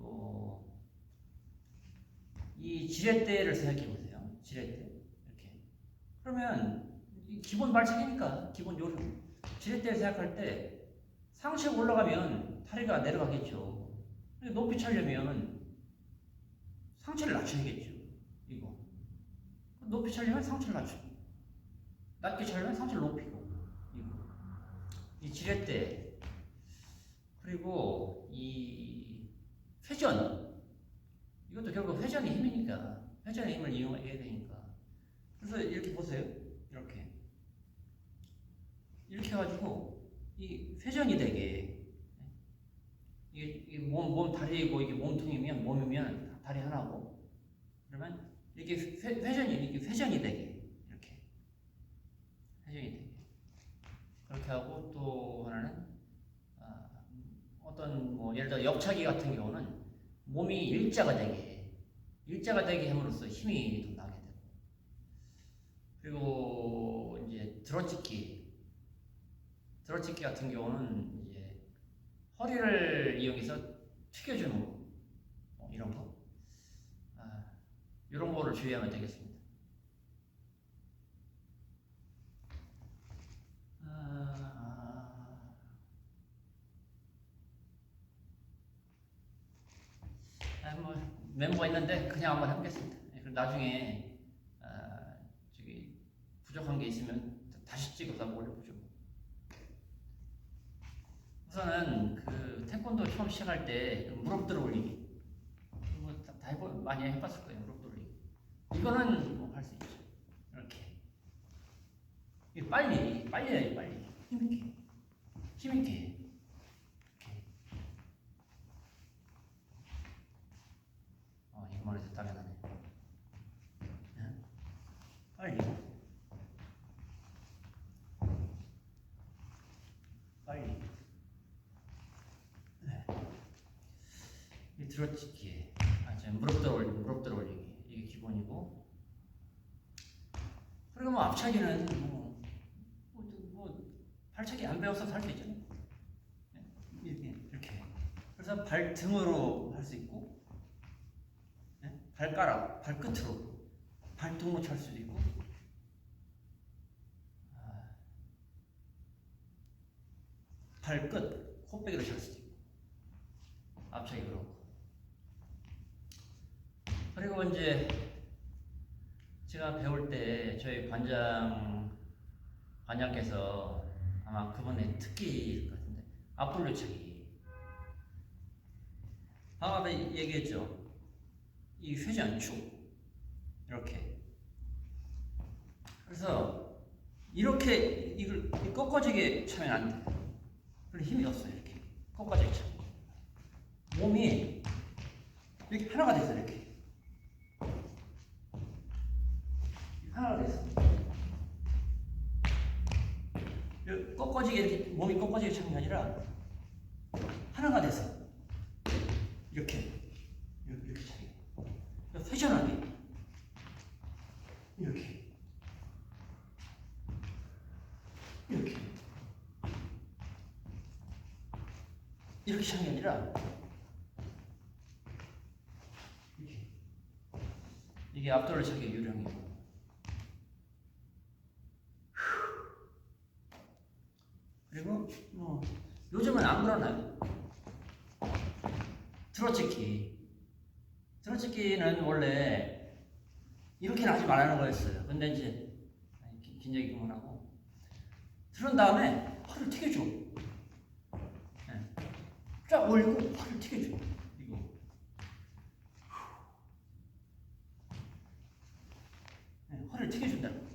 또 이 지렛대를 생각해 보세요. 지렛대 이렇게 그러면 이 기본 발차기니까 기본 요령 지렛대를 생각할 때 상체가 올라가면 다리가 내려가겠죠. 높이 차려면 상체를 낮춰야겠죠. 이거 높이 차려면 상체를 낮춰. 낮게 차려면 상체를 높이고 이거 이 지렛대 그리고 이 회전. 이것도 결국 회전의 힘이니까. 회전의 힘을 이용해야 되니까. 그래서 이렇게 보세요. 이렇게. 이렇게 해가지고 이 회전이 되게 이게, 몸, 몸 다리고 이게 몸통이면 몸이면 다리 하나고. 그러면 이렇게 회, 회전이 이렇게 회전이 되게. 이렇게. 회전이 되게. 그렇게 하고 또 하나는 아, 어떤 뭐 예를 들어 역차기 같은 경우는 몸이 일자가 되게 일자가 되게 함으로써 힘이 더 나게 되고 그리고 이제 들어찍기 들어찍기 같은 경우는 이제 허리를 이용해서 튀겨주는 거 어, 이런 거 아, 이런 거를 주의하면 되겠습니다. 아, 아, 뭐 멤버가 있는데 그냥 한번 해보겠습니다. 예, 그럼 나중에 아, 저기 부족한 게 있으면 다시 찍어서 올려보죠. 우선은 그 태권도 처음 시작할 때그 무릎 들어 올리기. 뭐다 다 해보 많이 해봤을 거예요 무릎 들어 올리기. 이거는 뭐 할 수 있죠. 이렇게. 빨리 빨리 해야지 빨리. 힘 있게. 힘 있게 이렇게 어 이거 말해서 땀이 나네 예? 빨리 빨리 이 들어치기, 아, 저 무릎 들어 올리기, 무릎 들어 올리기 이게 기본이고. 그리고 뭐 앞차기는 뭐, 뭐, 뭐 발차기 안 배워서 할 수 있잖아요. 네, 이렇게 이렇게. 그래서 발 등으로 할 수 있고, 네? 발가락, 발끝으로 발등으로 찰 수도 있고. 아, 발끝, 코빼기로 찰 수도 있고. 앞차기 그렇고. 그리고 이제 제가 배울 때 저희 관장 관장께서 아마 그분의 특기일 것 같은데 앞돌려차기. 아까 얘기했죠? 이 회전축. 이렇게. 그래서 이렇게 이걸 꺾어지게 차면 안 돼. 그런 힘이 없어요 이렇게. 꺾어지게 차. 몸이 이렇게 하나가 돼서 이렇게 돼서 이렇게 꺾어지게 이렇게 몸이 꺾어지게 차는 게 아니라 하나가 돼서 이렇게 이렇게, 차게. 그러니까 회전하게. 이렇게. 이렇게. 이렇게 차는 게 아니라 이렇게. 이게 앞돌을 차기 요령이고 그리고 뭐 요즘은 안 그러나요? 들어찍기 들어찍기는 원래 이렇게는 하지 말라는 거였어요. 근데 이제 긴- 긴 얘기 그만하고. 들은 다음에 허리를 튀겨줘. 네. 쫙 올리고 허리를 튀겨줘 이거 네, 허리를 튀겨준다고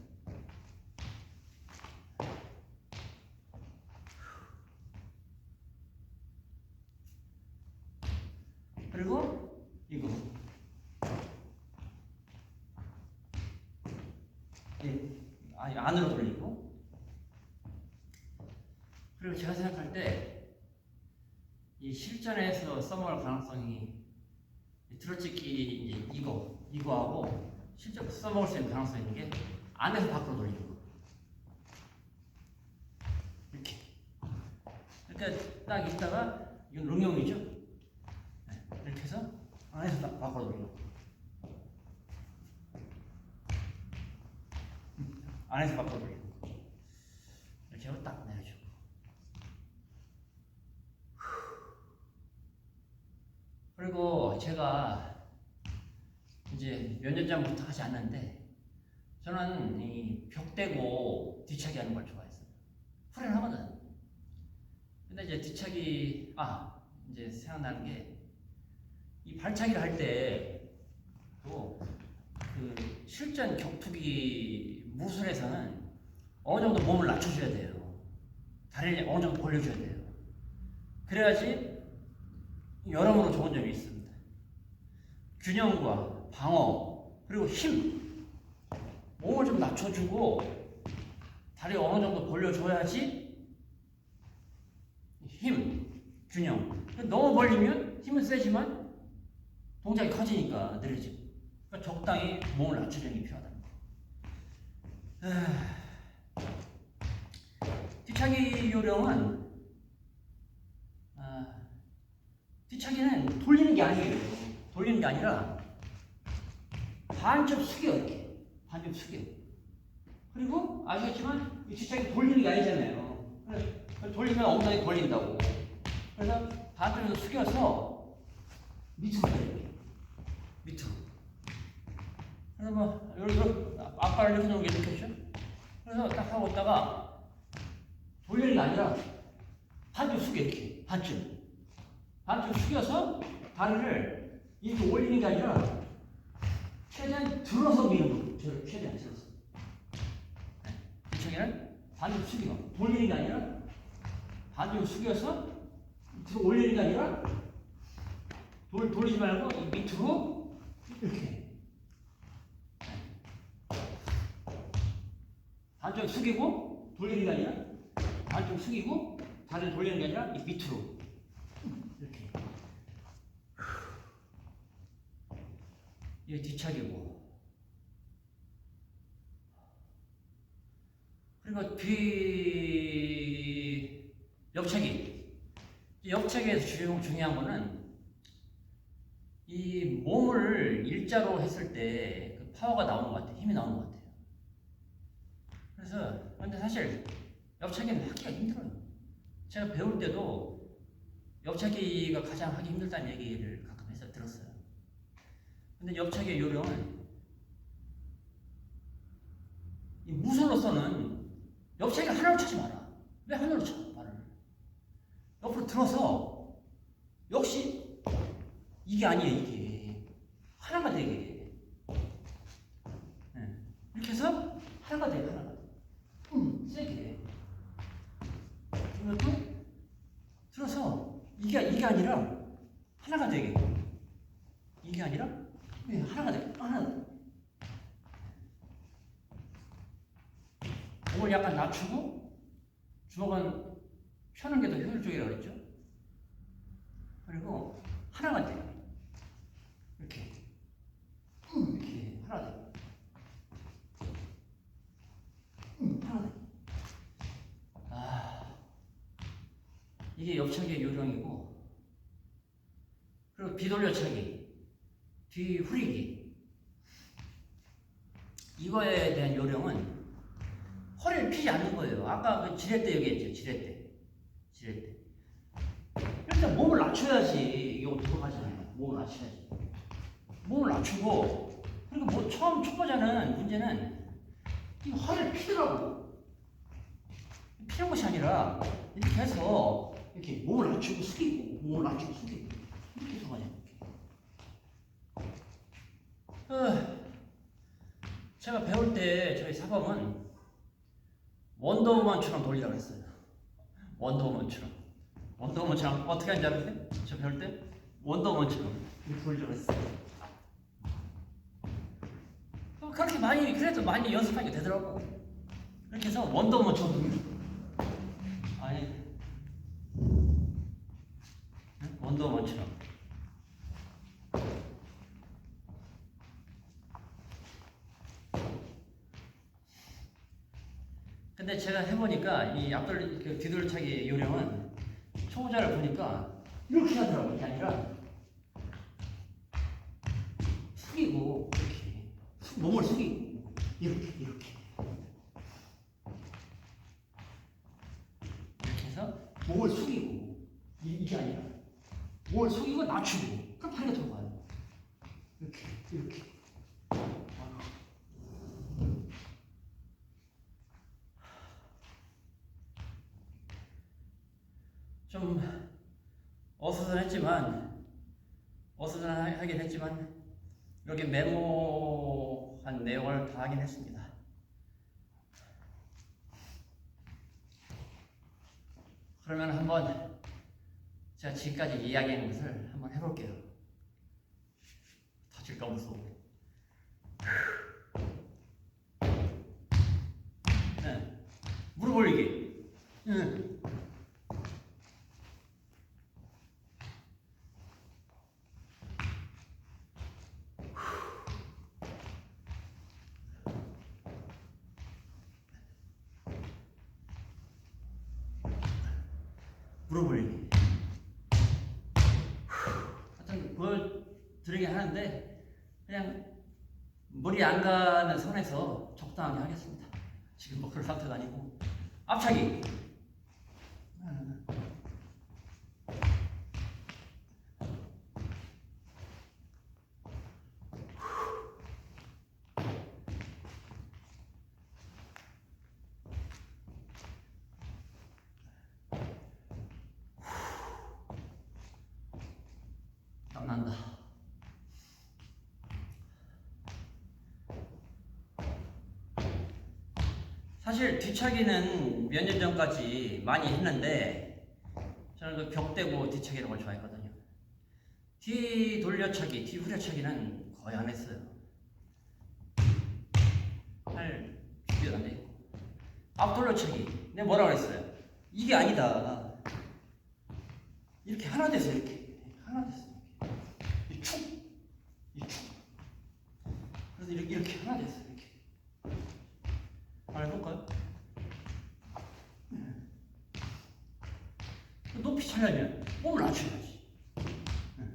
그리고 이거 예, 아니 안으로 돌리고 그리고 제가 생각할 때 이 실전에서 써먹을 가능성이 이 들어찍기 이제 이거 이거하고 실제 써먹을 수 있는 가능성이 있는 게 안에서 밖으로 돌리는 거 이렇게 그러니까 딱 있다가 이건 응용이죠 네, 이렇게 해서 안에서 딱 바꿔 돌려. 안에서 바꿔 돌려. 이렇게 하고 딱 내려주고. 그리고 제가 이제 몇 년 전부터 하지 않는데 저는 이 벽대고 뒤차기 하는 걸 좋아했어요. 후련하거든. 근데 이제 뒤차기 아 이제 생각나는 게 이 발차기를 할 때또 그 실전 격투기 무술에서는 어느 정도 몸을 낮춰줘야 돼요. 다리를 어느 정도 벌려줘야 돼요. 그래야지 여러모로 좋은 점이 있습니다. 균형과 방어 그리고 힘 몸을 좀 낮춰주고 다리 어느 정도 벌려줘야지 힘 균형 너무 벌리면 힘은 세지만 동작이 커지니까 느려지고 그러니까 적당히 몸을 낮춰주는 게 필요하다. 뒤차기 요령은 아, 뒤차기는 돌리는 게 아니에요. 돌리는 게 아니라 반쪽 숙여 이렇게 반쪽 숙여. 그리고 아시겠지만 이 뒤차기 돌리는 게 아니잖아요. 돌리면 엉덩이 벌린다고. 그래서 반쪽으로 숙여서 밑으로 이렇게 밑으로. 그래서 뭐 이렇게 앞발을 이렇게 놓은 게 느껴지죠? 그래서 딱 하고 있다가 돌리는 게 아니라 반쪽 숙여 이렇게 반쪽 반쪽 숙여서 다리를 이렇게 올리는 게 아니라 최대한 들어서 미는 거 저를 최대한 들어서 이쪽에는 반쪽 숙이고 돌리는 게 아니라 반쪽 숙여서 들어 올리는 게 아니라 돌, 돌리지 말고 이 밑으로 이렇게. 반쪽 숙이고 돌리는 게 아니라 반쪽 숙이고 다리를 돌리는 게 아니라 이 밑으로 이렇게 이게 뒤차기고 그리고 뒤 옆차기 옆차기에서 중- 중요한 거는 이 몸을 일자로 했을 때 그 파워가 나오는 것 같아요 힘이 나오는 것 같아요 그래서 근데 사실 옆차기는 하기가 힘들어요. 제가 배울 때도 옆차기가 가장 하기 힘들다는 얘기를 가끔 해서 들었어요. 근데 옆차기의 요령은 이 무술로서는 옆차기가 하나로 차지 마라. 왜 하나로 쳐? 말을. 옆으로 들어서 역시 이게 아니에요, 이게. 하나가 되게. 네. 이렇게 해서 하나가 돼요, 하나가. 음, 세게. 그리고 들어서 이게 이게 아니라 하나가 되게. 이게 아니라 네, 하나가 돼. 하나. 몸을 약간 낮추고 주먹은 펴는 게 더 효율적이라고 그랬죠. 그리고 하나가 돼. 이렇게. 음, 이렇게 하나 돼. 음, 하나 돼. 아, 이게 옆차기의 요령이고, 그리고 비돌려차기, 뒤 후리기. 이거에 대한 요령은 허리를 피지 않는 거예요. 아까 그 지렛대 얘기했죠, 지렛대. 지렛대. 일단 몸을 낮춰야지 이거 들어가잖아요. 몸을 낮춰야지. 몸을 낮추고, 그리고 뭐 처음 초보자는 문제는 이 허리를 피더라고. 피는 것이 아니라 이렇게 해서 이렇게 몸을 낮추고 숙이고 몸을 낮추고 숙이고 이렇게 해서 가냐 어, 제가 배울 때 저희 사범은 원더우먼처럼 돌리라고 했어요. 원더우먼처럼. 원더우먼처럼. 어떻게 하는지 아세요? 저 배울 때? 원더우먼처럼. 이렇게 돌리라고 했어요. 어, 그렇게 많이 그래도 많이 연습하게 되더라고. 그렇게 해서 원더우먼처럼 돌리고 아니. 응? 원더우먼처럼 근데 제가 해보니까 이 앞돌 그 뒤돌차기 요령은 초보자를 보니까 이렇게 하더라고요. 이게 아니라 숙이고 이렇게. 숙, 몸을 숙이고 이렇게 이렇게. 이렇게 해서 몸을 숙이고. 이게 아니라 몸을 숙이고 낮추고. 그럼 발이 들어가요. 이렇게 이렇게. 어수선했지만 어수선하긴 했지만 이렇게 메모한 내용을 다 하긴 했습니다. 그러면 한번 제가 지금까지 이야기한 것을 한번 해볼게요. 다칠까 무서워. 네. 무릎 올리기. 응. 무릎 올리기. 그걸 드리긴 하는데 그냥 머리 안 가는 선에서 적당하게 하겠습니다. 지금 뭐 그럴 상태가 아니고 앞차기. 사실 뒤차기는 몇 년 전까지 많이 했는데 저는 그 벽대고 뒤차기를 걸 좋아했거든요. 뒤 돌려차기, 뒤 후려차기는 거의 안 했어요. 할 준비가 안 돼. 앞 돌려차기. 내가 뭐라 그랬어요? 이게 아니다. 이렇게 하나 돼서 이렇게 하나 돼서 이 축, 이 축. 그래서 이렇게, 이렇게 하나 됐어 이렇게. 한번 해볼까요? 네. 높이 차려면 몸을 낮춰야지. 네.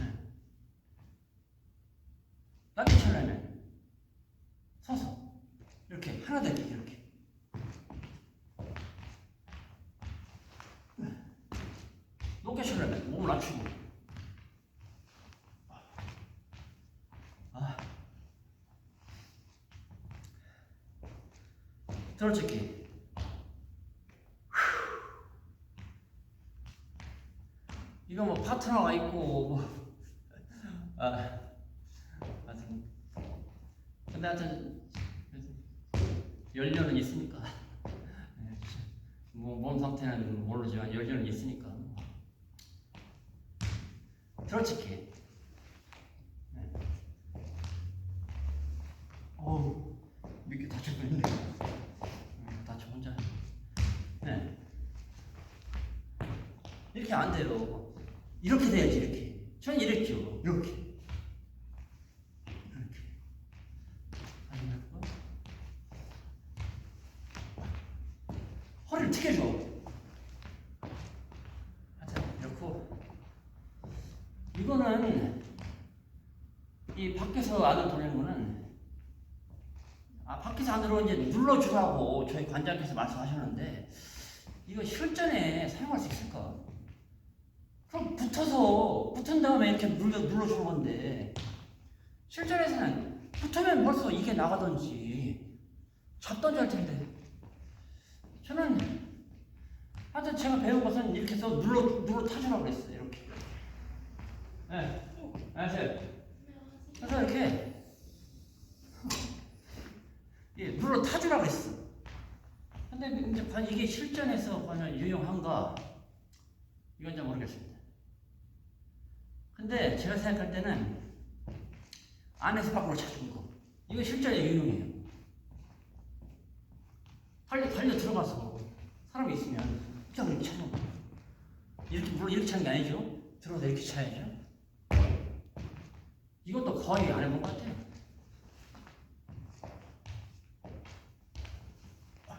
네. 낮게 차려면 서서 이렇게 하나 되게 이렇게. 높게 치려면 몸을 낮추고 아. 들어찍기 이거 뭐 파트너가 있고 뭐. 아, 하여튼. 근데 하여튼 연료는 있으니까. 네, 뭐몸 상태는 모르지만 연료는 있으니까 들어치기. 네. 어우, 다칠 뻔했네. 음, 다쳐 혼자. 네. 이렇게 안 돼요. 이렇게 돼야지, 이렇게. 전 이랬죠. 이렇게. 이렇게. 아니면 뭐? 허리를 튀겨줘. 하여튼, 이렇고. 이거는 이 밖에서 안으로 돌리는 거는 아 밖에서 안으로 이제 눌러주라고 저희 관장께서 말씀하셨는데 이거 실전에 사용할 수 있을까? 붙어서 붙은 다음에 이렇게 눌러 눌러주는 건데 실전에서는 붙으면 벌써 이게 나가든지 잡든지 할 텐데 저는 하여튼 제가 배운 것은 이렇게 해서 눌러 눌러 타주라고 그랬어요 이렇게. 네. 안녕하세요. 그래서 이렇게 예, 눌러 타주라고 했어. 근데 이제 과연 이게 실전에서 과연 유용한가? 이건 잘 모르겠습니다. 근데 제가 생각할 때는 안에서 밖으로 차주는 거. 이거 실전에 유용해요. 달려, 달려 들어가서 사람이 있으면 그냥 이렇게 차는 거. 이렇게, 물론 이렇게 차는 게 아니죠. 들어가서 이렇게 차야죠. 이것도 거의 안 해본 것 같아요.